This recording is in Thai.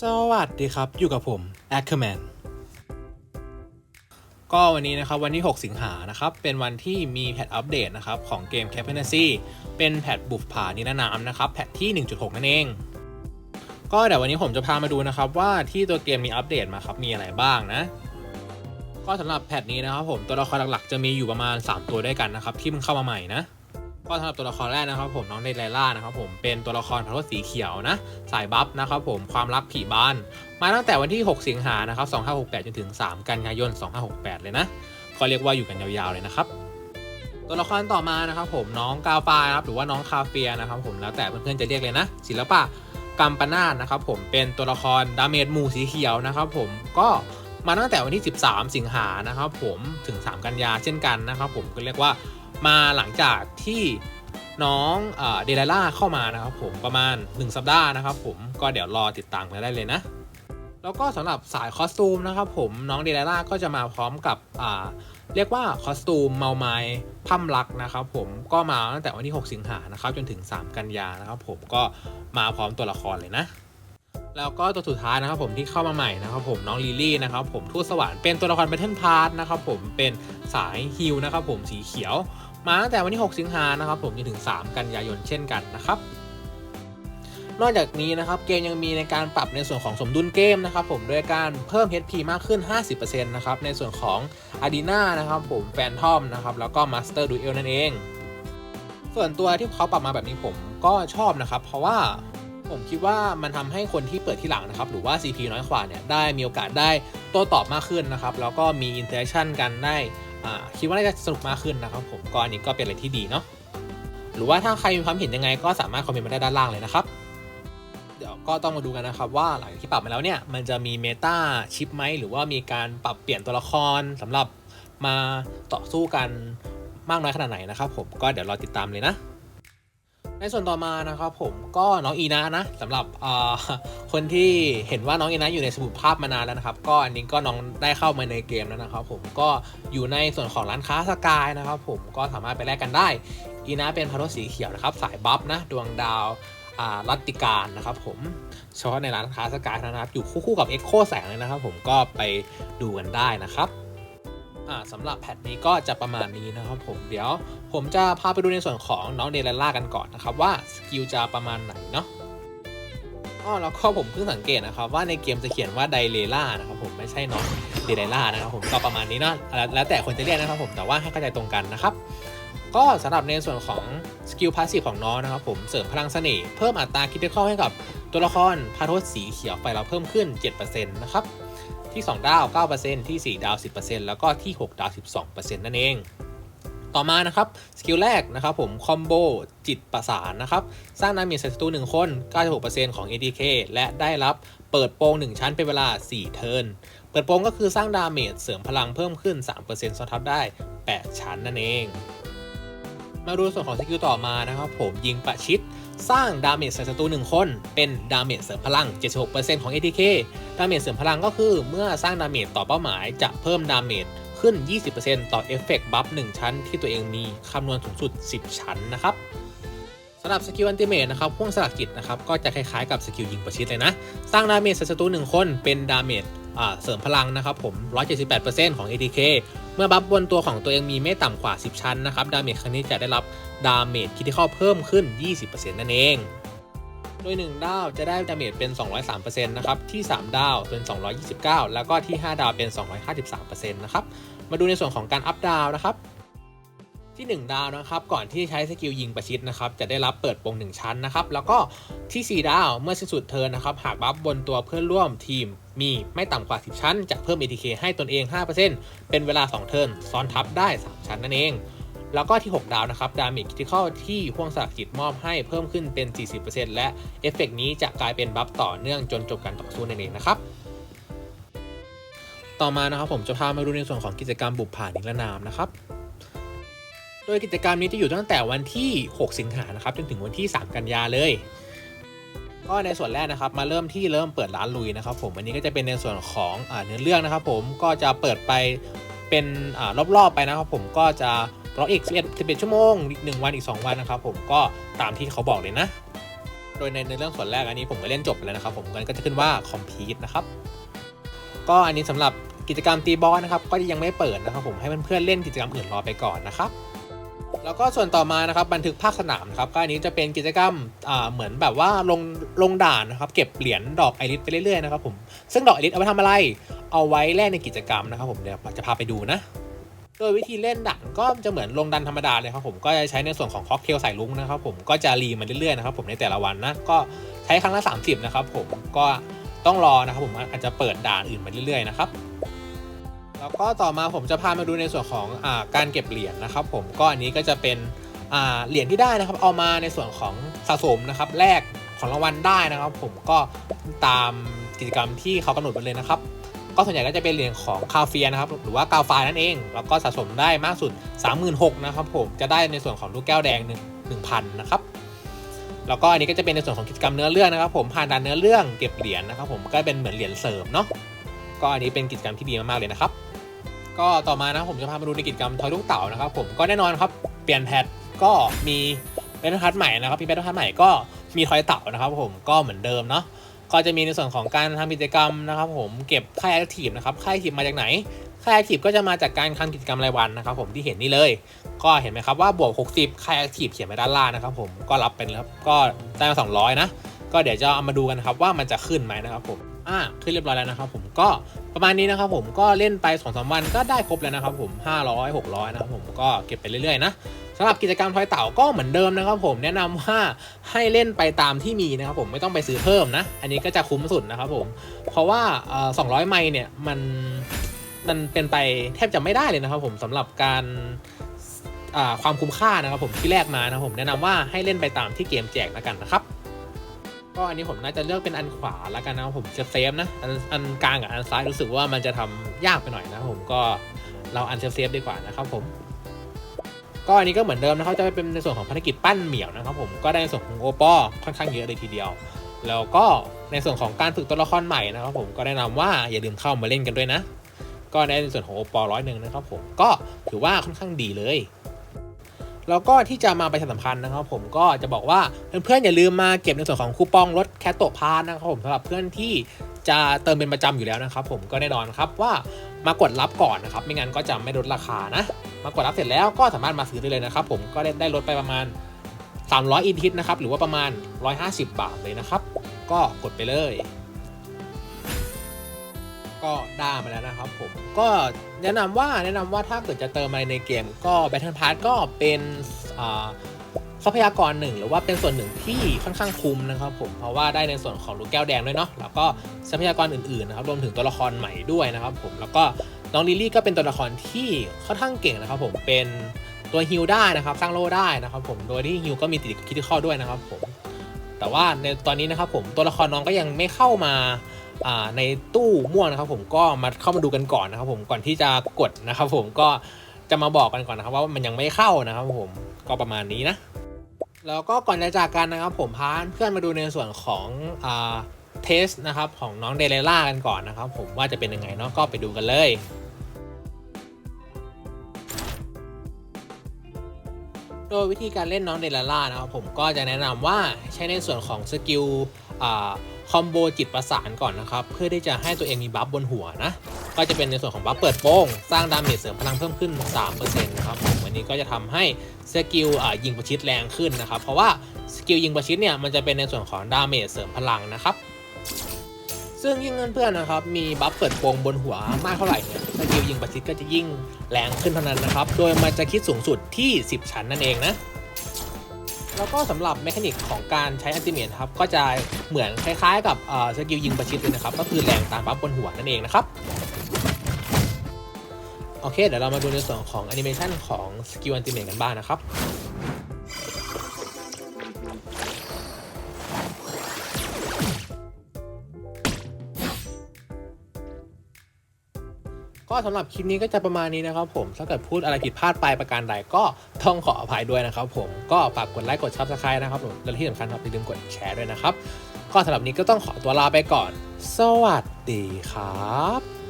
สวัสดีครับ อยู่กับผม a c k e r m a n ก็วันนี้นะครับ วันที่ 6 สิงหานะครับ เป็นวันที่มีแพทอัปเดตนะครับ ของเกม c a p a n a c y เป็นแพทบุกผานิรนามนะครับ แพทที่ 1.6 นั่นเอง ก็เดี๋ยววันนี้ผมจะพามาดูนะครับ ว่าที่ตัวเกมมีอัปเดตมาครับ มีอะไรบ้างนะ ก็สำหรับแพทนี้นะครับผมตัวละครหลักๆจะมีอยู่ประมาณ 3 ตัวด้วยกันนะครับที่เพิ่งเข้ามาใหม่นะ ก็สำหรับตัวละครแรกนะครับผมน้องเดลล่านะครับผมเป็นตัวละครพันธุ์สีเขียวนะ สายบัฟนะครับผมความรักผีบ้าน มาตั้งแต่วันที่ 6 สิงหานะครับ2568 จนถึง 3 กันยายน 2568 เลยนะก็เรียกว่าอยู่กันยาวๆเลยนะครับตัวละครต่อมานะครับผมน้องกาฟาครับหรือว่าน้องคาเฟียนะครับผมแล้วแต่เพื่อนๆจะเรียกเลยนะศิลปะกัมปนาตนะครับผมเป็นตัวละครดาเมจหมู่สีเขียวนะครับผมก็มาตั้งแต่วันที่ 13 สิงหานะครับผมถึง 3 กันยาเช่นกันนะครับผมก็เรียกว่า มาหลังจากที่น้องเดลล่าเข้ามานะครับผมประมาณ 1 สัปดาห์นะครับผมก็เดี๋ยวรอติดตามกันได้เลยนะ แล้วก็สำหรับสายคอสตูมนะครับผมน้องเดลล่าก็จะมาพร้อมกับเรียกว่าคอสตูมเมาไม้พั่มรักนะครับผมก็มาตั้งแต่วันที่ 6 สิงหานะครับจนถึง 3 กันยานะครับผมก็มาพร้อมตัวละครเลยนะ แล้วก็ตัวสุดท้ายนะครับผมที่เข้ามาใหม่นะครับผมน้องลิลี่นะครับผมทูตสวรรค์เป็นตัวละครแบทเทิลพาร์ทนะครับผมเป็นสายฮิลนะครับผมสีเขียว มาตั้งแต่วันที่ 6 สิงหานะครับผมจนถึง 3 กันยายนเช่นกันนะครับ นอกจากนี้นะครับเกมยังมีในการปรับในส่วนของสมดุลเกมนะครับผมด้วยการเพิ่ม HP มากขึ้น 50%นะครับในส่วนของ a d i n a นะครับผมแฟนทอมนะครับแล้วก็ Master Duel นั่นเอง ส่วนตัวที่เขาปรับมาแบบนี้ผมก็ชอบนะครับ เพราะว่าผมคิดว่ามันทำให้คนที่เปิดที่หลังนะครับ หรือว่า CP น้อยกว่าเนี่ยได้มีโอกาสได้โต้ตอบมากขึ้นนะครับ แล้วก็มี interaction กันได้ คิดว่าน่าจะสนุกมากขึ้นนะครับผมก็อันนี้ก็เป็นอะไรที่ดีเนาะหรือว่าถ้าใครมีความเห็นยังไงก็สามารถคอมเมนต์มาได้ด้านล่างเลยนะครับ เดี๋ยวก็ต้องมาดูกันนะครับว่าหลังจากที่ปรับมาแล้วเนี่ยมันจะมีเมตาชิปไหมหรือว่ามีการปรับเปลี่ยนตัวละครสำหรับมาต่อสู้กันมากน้อยขนาดไหนนะครับผมก็เดี๋ยวรอติดตามเลยนะ ในส่วนต่อมานะครับผมก็น้องอีนะนะสำหรับคนที่เห็นว่าน้องอีนะอยู่ในสมุดภาพมานานแล้วนะครับ ก็อันนี้ก็น้องได้เข้ามาในเกมแล้วนะครับ ผมก็อยู่ในส่วนของร้านค้าสกายนะครับ ผมก็สามารถไปแลกกันได้ อีนะเป็นพารุสีเขียวนะครับ สายบัฟนะดวงดาวรัตติการนะครับ ผมเฉพาะในร้านค้าสกายนะครับ อยู่คู่ๆกับ Echo แสงเลยนะครับ ผมก็ไปดูกันได้นะครับ สำหรับแพทนี้ก็จะประมาณนี้นะครับผมเดี๋ยวผมจะพาไปดูในส่วนของน้องเดลล่ากันก่อนนะครับว่าสกิลจะประมาณไหนเนาะอ๋อแล้วก็ผมเพิ่งสังเกตนะครับว่าในเกมจะเขียนว่าไดเลล่านะครับผมไม่ใช่น้องเดลล่านะครับผมก็ประมาณนี้นะแล้วแล้วแต่คนจะเรียกนะครับผมแต่ว่าให้เข้าใจตรงกันนะครับก็สำหรับในส่วนของสกิลพาสซีฟของน้องนะครับผมเสริมพลังเสน่ห์เพิ่มอัตราคิดเข้าให้กับตัวละครพาโทษสีเขียวไฟเราเพิ่มขึ้น 7%นะครับ ที่ 2 ดาว 9%ที่ 4 ดาว 10%แล้วก็ที่ 6 ดาว 12%นั่นเอง ต่อมานะครับสกิลแรกนะครับผมคอมโบจิตประสานนะครับสร้างดาเมจใส่ศัตรู1คน 96%ของ ATK และได้รับเปิดโปง1 ชั้นเป็นเวลา 4 เทิร์นเปิดโปงก็คือสร้างดาเมจเสริมพลังเพิ่มขึ้น 3%ซ้อนทับได้ 8 ชั้นนั่นเอง มาดูส่วนของสกิลต่อมานะครับผมยิงประชิด สร้างดาเมจใส่ศัตรู1คน เป็นดาเมจเสริมพลัง 76%ของ ATK ดาเมจเสริมพลังก็คือเมื่อสร้างดาเมจต่อเป้าหมายจะเพิ่มดาเมจขึ้น 20%ต่อเอฟเฟกต์บัฟ1ชั้นที่ตัวเองมีคำนวณสูงสุด 10 ชั้นนะครับสำหรับสกิลอันติเมทนะครับพ่วงสลักจิตนะครับก็จะคล้ายๆกับสกิลยิงประชิดเลยนะ สร้างดาเมจใส่ศัตรู1คนเป็นดาเมจเสริมพลังนะครับผม 178%ของ ATK เมื่อบัฟบนตัวของตัวเองมีไม่ต่ำกว่า 10 ชั้นนะครับ ดาเมจครั้งนี้จะได้รับดาเมจคิดที่เข้าเพิ่มขึ้น 20%นั่นเอง โดย 1 ดาวจะได้ดาเมจเป็น 203%นะครับ ที่ 3 ดาวเป็น 229 แล้วก็ที่ 5 ดาวเป็น 253%นะครับ มาดูในส่วนของการอัพดาวนะครับ ที่ 1 ดาวนะครับ ก่อนที่ใช้สกิลยิงประชิดนะครับ จะได้รับเปิดโปง1 ชั้นนะครับ แล้วก็ที่ 4 ดาวเมื่อสิ้นสุดเทิร์นนะครับ หากบัฟบนตัวเพื่อนร่วมทีมมีไม่ต่ำกว่า 10 ชั้น จะเพิ่ม ATK ให้ตนเอง 5%เป็นเวลา 2 เทิร์นซ้อนทับได้ 3 ชั้นนั่นเอง แล้วก็ที่ 6 ดาวนะครับ ดาเมจคิติคอลที่พ่วงสักจิตมอบให้เพิ่มขึ้นเป็น 40%และเอฟเฟกนี้จะกลายเป็นบัฟต่อเนื่องจนจบการต่อสู้นั่นเองนะครับต่อมานะครับผมจะพามาดูในส่วนของกิจกรรมบุปผานิรนามนะครับ โดยกิจกรรมนี้จะอยู่ตั้งแต่วันที่ 6 สิงหานะครับจนถึงวันที่ 3 กันยาเลย ก็ในส่วนแรกนะครับ มาเริ่มที่เริ่มเปิดร้านลุยนะครับ ผมอันนี้ก็จะเป็นในส่วนของอเนื้อเรื่องนะครับ ผมก็จะเปิดไปเป็นรอบๆไปนะครับ ผมก็จะรออีก11 11ชั่วโมงอีก1วันอีก 2 วันนะครับ ผมก็ตามที่เขาบอกเลยนะ โดยในในเรื่องส่วนแรกอันนี้ผมก็เล่นจบไปแล้วนะครับ ผมก็จะขึ้นว่า complete นะครับก็อันนี้สำหรับกิจกรรมตีบอสนะครับ ก็ยังไม่เปิดนะครับ ผมให้เพื่อนๆเล่นกิจกรรมอื่นรอไปก่อนนะครับ แล้วก็ส่วนต่อมานะครับบันทึกภาคสนามนะครับก็อันนี้จะเป็นกิจกรรมอ่าเหมือนแบบว่าลงลงด่านนะครับเก็บเหรียญดอกไอริสไปเรื่อยๆนะครับผมซึ่งดอกไอริสเอาไว้ทำอะไร เอาไว้แลกในกิจกรรมนะครับผมเดี๋ยวจะพาไปดูนะโดยวิธีเล่นด่านก็จะเหมือนลงดันธรรมดาเลยครับผมก็จะใช้ในส่วนของค็อกเทลใส่ลุงนะครับผมก็จะรีมาเรื่อยๆนะครับผมในแต่ละวันนะก็ใช้ครั้งละ 30 นะครับผมก็ต้องรอนะครับผมอาจจะเปิดด่านอื่นมาเรื่อยๆนะครับ แล้วก็ต่อมาผมจะพามาดูในส่วนของอการเก็บเหรียญนะครับ ผมก็อันนี้ก็จะเป็นเหรียญที่ได้นะครับ เอามาในส่วนของสะสมนะครับแลกของรางวัลได้นะครับ ผมก็ตามกิจกรรมที่เขากำหนดไว้เลยนะครับ ก็ส่วนใหญ่ก็จะเป็นเหรียญของคาเฟียนะครับ หรือว่ากาวไฟนั่นเอง แล้วก็สะสมได้มากสุด 36,000นะครับ ผมจะได้ในส่วนของลูกแก้วแดง1 1,000นะครับแล้วก็อันนี้ก็จะเป็นในส่วนของกิจกรรมเนื้อเรื่องนะครับ ผมผ่านด่านเนื้อเรื่องเก็บเหรียญนะครับ ผมก็เป็นเหมือนเหรียญเสริมเนาะก็อันนี้เป็นกิจกรรมที่ดีมากๆเลยนะครับ ก็ต่อมานะผมจะพามาดูในกิจกรรมทอยลูกเต่านะครับผมก็แน่นอนครับเปลี่ยนแพทก็มีเบทพัทใหม่นะครับมีเบทพัทใหม่ก็มีทอยเต่านะครับผมก็เหมือนเดิมเนาะก็จะมีในส่วนของการทำกิจกรรมนะครับผมเก็บค่ายแอคทีฟนะครับค่ายแอคทีฟมาจากไหนค่ายแอคทีฟก็จะมาจากการทำกิจกรรมรายวันนะครับผมที่เห็นนี่เลย ก็เห็นไหมครับว่าบวก 60ค่ายแอคทีฟเขียนไว้ด้านล่างนะครับผมก็รับเป็นครับก็ได้มา200 นะ ก็เดี๋ยวจะเอามาดูกันครับว่ามันจะขึ้นไหมนะครับผมอ่าขึ้นเรียบร้อยแล้วนะครับผมก็ ประมาณนี้นะครับผมก็เล่นไป2อสวันก็ได้ครบแล้วนะครับผม 500 600 นะครับผมก็เก็บไปเรื่อยๆนะสำหรับกิจกรรมทอยเต่าก็เหมือนเดิมนะครับผมแนะนำว่าให้เล่นไปตามที่มีนะครับผมไม่ต้องไปซื้อเพิ่มนะ อันนี้ก็จะคุ้มสุดนะครับผมเพราะว่าเอ่อ200ไมล์เนี่ยมันมันเป็นไปแทบจะไม่ได้เลยนะครับผมสำหรับการความคุ้มค่านะครับผมที่แรกมานะครับผมแนะนำว่าให้เล่นไปตามที่เกมแจกแล้วกันนะครับ ก็อันนี้ผมน่าจะเลือกเป็นอันขวาแล้วกันนะผมจะเซฟนะอันอันกลางกับอันซ้ายรู้สึกว่ามันจะทำยากไปหน่อยนะผมก็เราอันเซฟเซฟดีกว่านะครับผม ก็อันนี้ก็เหมือนเดิมนะครับจะเป็นในส่วนของภารกิจปั้นเหมี่ยวนะครับผมก็ได้ในส่วนของโอปอค่อนข้างเยอะเลยทีเดียว แล้วก็ในส่วนของการฝึกตัวละครใหม่นะครับผมก็แนะนำว่าอย่าลืมเข้ามาเล่นกันด้วยนะ ก็ได้ในส่วนของโอปอร้อยหนึ่งนะครับผมก็ถือว่าค่อนข้างดีเลย แล้วก็ที่จะมาประชาสัมพันธ์นะครับ ผมก็จะบอกว่าเพื่อนๆอย่าลืมมาเก็บในส่วนของคูปองลดแคตโตพาร์นะครับผมสำหรับเพื่อนที่จะเติมเป็นประจำอยู่แล้วนะครับ ผมก็แน่นอนครับว่ามากดรับก่อนนะครับ ไม่งั้นก็จะไม่ลดราคานะ มากดรับเสร็จแล้วก็สามารถมาซื้อได้เลยนะครับ ผมก็ได้ได้ลดไปประมาณ 300อินทิตนะครับหรือว่าประมาณ 150 บาทเลยนะครับ ก็กดไปเลย ก็ได้มาแล้วนะครับผมก็แนะนำว่าแนะนำว่าถ้าเกิดจะเติมอะไรในเกม ก็ Battle Pass ก็เป็นทรัพยากรหนึ่งหรือว่าเป็นส่วนหนึ่งที่ค่อนข้างคุ้มนะครับผมเพราะว่าได้ในส่วนของลูกแก้วแดงด้วยเนาะแล้วก็ทรัพยากรอื่นๆนะครับรวมถึงตัวละครใหม่ด้วยนะครับผมแล้วก็น้องลิลลี่ก็เป็นตัวละครที่ค่อนข้างเก่งนะครับผมเป็นตัวฮิลได้นะครับสร้างโล่ได้นะครับผมโดยที่ฮิลก็มีติดคิดข้อด้วยนะครับผมแต่ว่าในตอนนี้นะครับผมตัวละครน้องก็ยังไม่เข้ามา ในตู้ม่วงนะครับ ผมก็มาเข้ามาดูกันก่อนนะครับ ผมก่อนที่จะกดนะครับ ผมก็จะมาบอกกันก่อนนะครับว่ามันยังไม่เข้านะครับ ผมก็ประมาณนี้นะ แล้วก็ก่อนจะจากกันนะครับ ผมพาเพื่อนมาดูในส่วนของเทสนะครับของน้องเดลล่ากันก่อนนะครับ ผมว่าจะเป็นยังไงเนาะก็ไปดูกันเลยโดยวิธีการเล่นน้องเดลล่านะครับผมก็จะแนะนำว่าใช้ในส่วนของสกิลอ่า คอมโบจิตประสานก่อนนะครับ เพื่อที่จะให้ตัวเองมีบัฟบนหัวนะ ก็จะเป็นในส่วนของบัฟเปิดโป้ง สร้างดาเมจเสริมพลังเพิ่มขึ้น 3%นะครับผมอันนี้ก็จะทำให้สกิลยิงประชิดแรงขึ้นนะครับ เพราะว่าสกิลยิงประชิดเนี่ยมันจะเป็นในส่วนของดาเมจเสริมพลังนะครับ ซึ่งยิ่งเพื่อนๆนะครับมีบัฟเปิดโปงบนหัวมากเท่าไหร่เนี่ยสกิลยิงประชิดก็จะยิ่งแรงขึ้นเท่านั้นนะครับ โดยมันจะคิดสูงสุดที่ 10 ชั้นนั่นเองนะ แล้วก็สำหรับเมคานิกของการใช้อัติเมทครับก็จะเหมือนคล้ายๆ กับสกิลยิงประชิดเลยนะครับ ก็คือแรงตามปั๊บบนหัวนั่นเองนะครับ โอเค เดี๋ยวเรามาดูในส่วนของแอนิเมชันของสกิลอัติเมทกันบ้างนะครับ ก็สำหรับคลิปนี้ก็จะประมาณนี้นะครับผมถ้าเกิดพูดอะไรผิดพลาดไปประการใดก็ต้องขออภัยด้วยนะครับผมก็ฝากกดไลค์กดซับสไครต์นะครับผมและที่สำคัญครับอย่าลืมกดแชร์ด้วยนะครับก็สำหรับนี้ก็ต้องขอตัวลาไปก่อน สวัสดีครับ